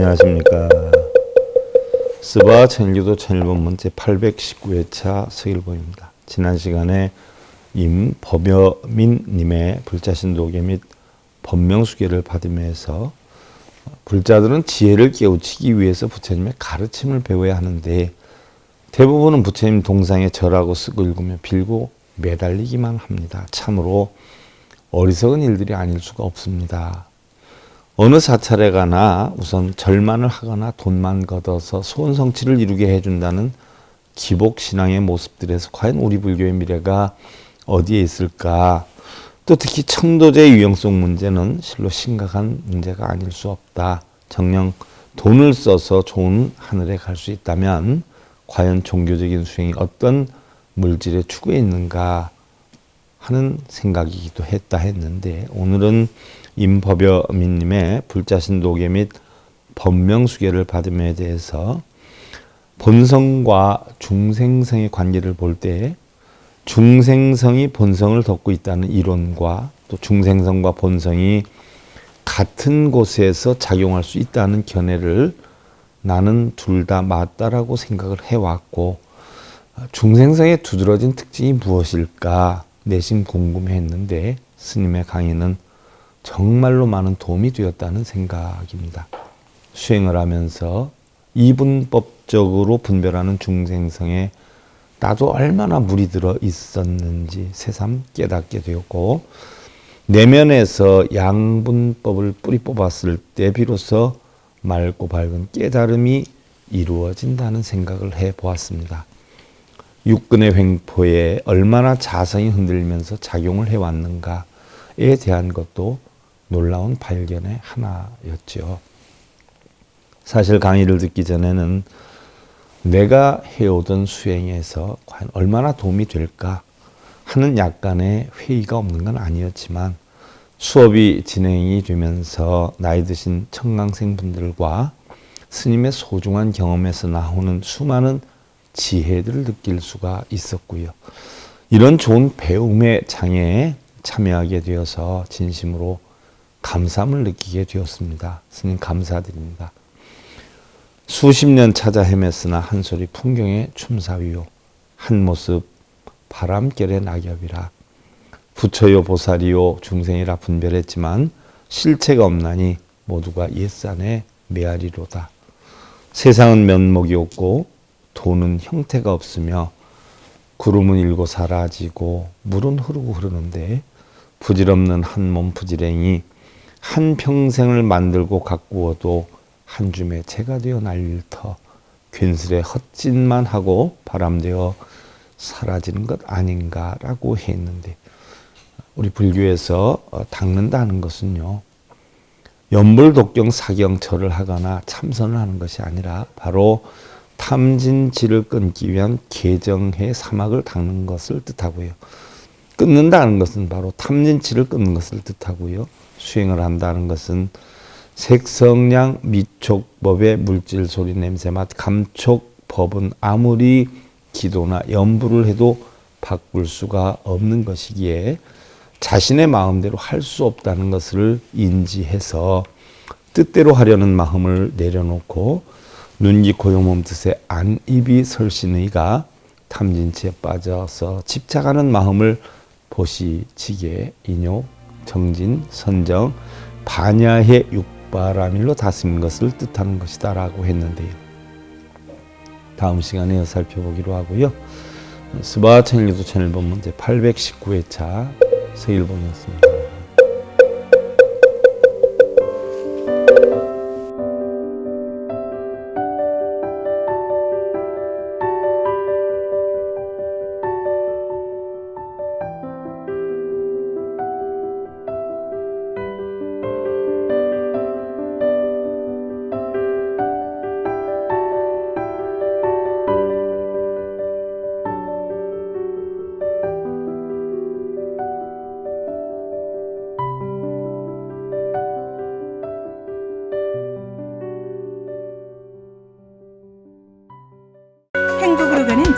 안녕하십니까. 스바 천일교도 천일본 제 819회차 서일보입니다. 지난 시간에 임법여민님의 불자신도계 및 법명수계를 받으면서 불자들은 지혜를 깨우치기 위해서 부처님의 가르침을 배워야 하는데 대부분은 부처님 동상에 절하고 쓰고 읽으며 빌고 매달리기만 합니다. 참으로 어리석은 일들이 아닐 수가 없습니다. 어느 사찰에 가나 우선 절만을 하거나 돈만 걷어서 소원 성취를 이루게 해준다는 기복 신앙의 모습들에서 과연 우리 불교의 미래가 어디에 있을까? 또 특히 청도제 유형성 문제는 실로 심각한 문제가 아닐 수 없다. 정녕 돈을 써서 좋은 하늘에 갈 수 있다면 과연 종교적인 수행이 어떤 물질의 추구에 있는가 하는 생각이기도 했다 했는데 오늘은 임법여민님의 불자신도계 및 법명수계를 받음에 대해서 본성과 중생성의 관계를 볼 때 중생성이 본성을 덮고 있다는 이론과 또 중생성과 본성이 같은 곳에서 작용할 수 있다는 견해를 나는 둘 다 맞다라고 생각을 해왔고 중생성의 두드러진 특징이 무엇일까 내심 궁금해했는데 스님의 강의는 정말로 많은 도움이 되었다는 생각입니다. 수행을 하면서 이분법적으로 분별하는 중생성에 나도 얼마나 물이 들어 있었는지 새삼 깨닫게 되었고 내면에서 양분법을 뿌리 뽑았을 때 비로소 맑고 밝은 깨달음이 이루어진다는 생각을 해 보았습니다. 육근의 횡포에 얼마나 자성이 흔들면서 작용을 해왔는가에 대한 것도 놀라운 발견의 하나였죠. 사실 강의를 듣기 전에는 내가 해오던 수행에서 과연 얼마나 도움이 될까 하는 약간의 회의가 없는 건 아니었지만 수업이 진행이 되면서 나이 드신 청강생 분들과 스님의 소중한 경험에서 나오는 수많은 지혜들을 느낄 수가 있었고요. 이런 좋은 배움의 장애에 참여하게 되어서 진심으로 감사함을 느끼게 되었습니다. 스님 감사드립니다. 수십 년 찾아 헤맸으나 한 소리 풍경의 춤사위요 한 모습 바람결의 낙엽이라 부처요 보살이요 중생이라 분별했지만 실체가 없나니 모두가 옛산의 메아리로다. 세상은 면목이 없고 돈은 형태가 없으며 구름은 일고 사라지고 물은 흐르고 흐르는데 부질없는 한 몸 부지랭이 한 평생을 만들고 가꾸어도 한 줌의 채가 되어 날릴 터 괜스레 헛짓만 하고 바람되어 사라지는 것 아닌가라고 했는데 우리 불교에서 어, 닦는다는 것은요 연불 독경 사경철을 하거나 참선을 하는 것이 아니라 바로 탐진지를 끊기 위한 개정해 사막을 닦는 것을 뜻하고요. 끊는다는 것은 바로 탐진치를 끊는 것을 뜻하고요. 수행을 한다는 것은 색성량 미촉법의 물질 소리 냄새 맛 감촉법은 아무리 기도나 연부를 해도 바꿀 수가 없는 것이기에 자신의 마음대로 할 수 없다는 것을 인지해서 뜻대로 하려는 마음을 내려놓고 눈기 고요 몸 뜻에 안 입이 설신의가 탐진치에 빠져서 집착하는 마음을 보시 지게 인욕 정진 선정 반야의 육바라밀로 다스린 것을 뜻하는 것이다 라고 했는데요. 다음 시간에 살펴보기로 하고요. 스바 천일교 천일본 문제 819회차 서일본이었습니다.